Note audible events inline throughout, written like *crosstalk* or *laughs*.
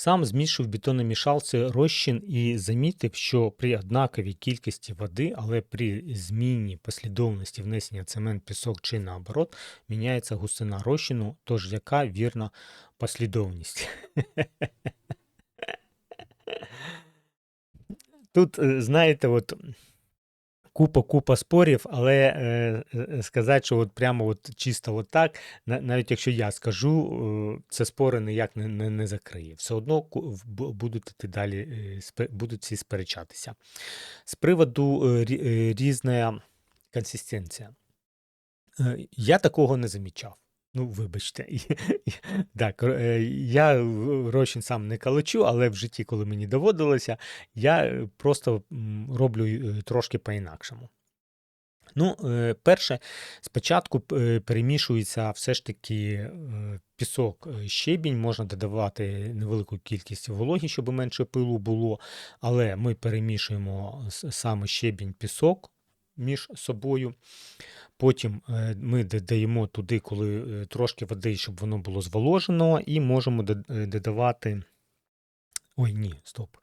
Сам змішив бетономішалці розчин і замітив, що при однаковій кількості води, але при зміні послідовності внесення цемент, пісок чи наоборот, міняється густина розчину, тож яка вірна послідовність. *laughs* Тут, е, знаєте, от купа-купа спорів, але е, е, сказати, що от прямо от чисто от так, навіть якщо я скажу, е, це спори ніяк не, не, не закриє. Все одно будуть іти далі, е, будуть всі сперечатися. З приводу різна консистенція. Я такого не замічав. Ну, вибачте. Так, е, я розчин сам не калачу, але в житті, коли мені доводилося, я просто роблю е, трошки по-інакшому. Ну, е, перше, спочатку перемішується все ж таки пісок, щебінь, можна додавати невелику кількість вологі, щоб менше пилу було, але ми перемішуємо саме щебінь, пісок між собою. Потім е, ми додаємо туди, коли е, трошки води, щоб воно було зволожено, і можемо е, додавати. Ой, ні, стоп.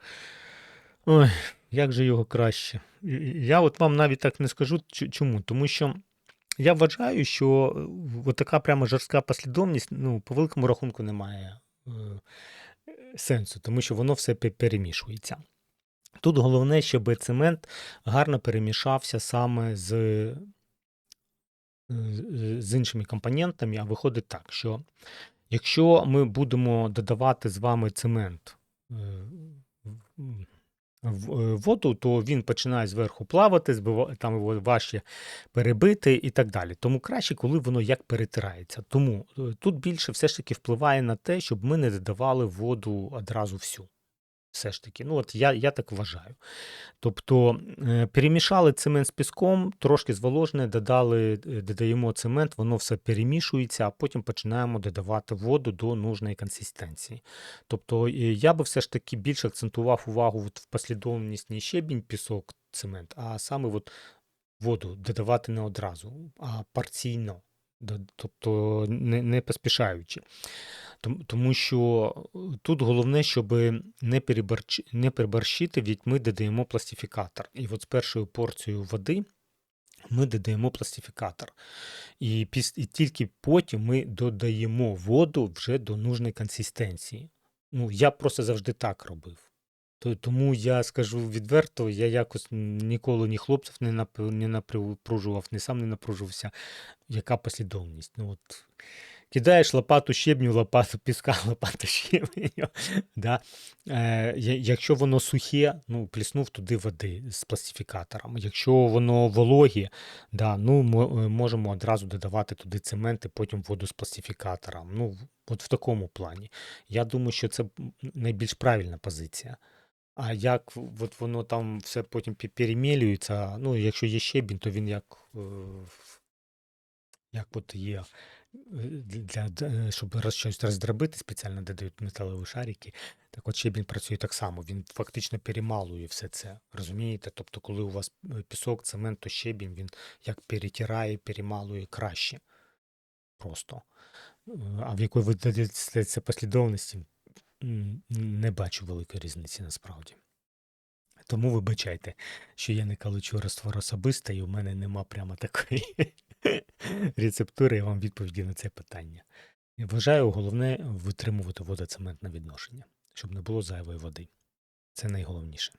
Ой, як же його краще? Я от вам навіть так не скажу. Чому? Тому що я вважаю, що така прямо жорстка послідовність, ну, по великому рахунку, немає сенсу, тому що воно все перемішується. Тут головне, щоб цемент гарно перемішався саме з, з- іншими компонентами, а виходить так, що якщо ми будемо додавати з вами цемент е, в- в е, воду, то він починає зверху плавати, там його важче перебити і так далі. Тому краще, коли воно як перетирається. Тому е, тут більше все ж таки впливає на те, щоб ми не додавали воду одразу всю. Все ж таки, ну от я, я так вважаю. Тобто е, перемішали цемент з піском, трошки зволожене, додали, е, додаємо цемент, воно все перемішується, а потім починаємо додавати воду до нужної консистенції. Тобто е, я би все ж таки більше акцентував увагу от в послідовність не щебінь, пісок, цемент, а саме от воду додавати не одразу, а порційно. Тобто не, не поспішаючи. Тому, що е, тут головне, щоб не, переборчи, не переборщити, ведь ми додаємо пластифікатор. І от з першою порцією води ми додаємо пластифікатор. І, піс, і тільки потім ми додаємо воду вже до нужної консистенції. Ну, я просто завжди так робив. То- Тому я скажу відверто, я якось ніколи ні хлопців не, не напружував, ні сам не напружувався. Яка послідовність? Ну, от, кидаєш лопату щебню, лопату піска, *laughs* лопату щебню. Да? Е, якщо воно сухе, ну, пліснув туди води з пластифікатором. Якщо воно вологе, да, ну, мо- е, можемо одразу додавати туди цемент і потім воду з пластифікатором. Ну, от в такому плані. Я думаю, що це найбільш правильна позиція. А як от воно там все потім перемілюється, ну, якщо є щебінь, то він як, е, як от є, е, для, для, щоб щось роздробити, спеціально додають металеві шарики. Так от щебінь працює так само, він фактично перемалує все це. Розумієте? Тобто, коли у вас е, пісок, цемент, то щебінь, він як перетирає, перемалує краще. Просто. Е, А в якої ви додаєте це послідовності, не бачу великої різниці насправді. Тому вибачайте, що я не каличу раствор особисто, і у мене нема прямо такої *laughs* рецептури, я вам відповіді на це питання. Вважаю, головне витримувати водоцементне відношення, щоб не було зайвої води. Це найголовніше.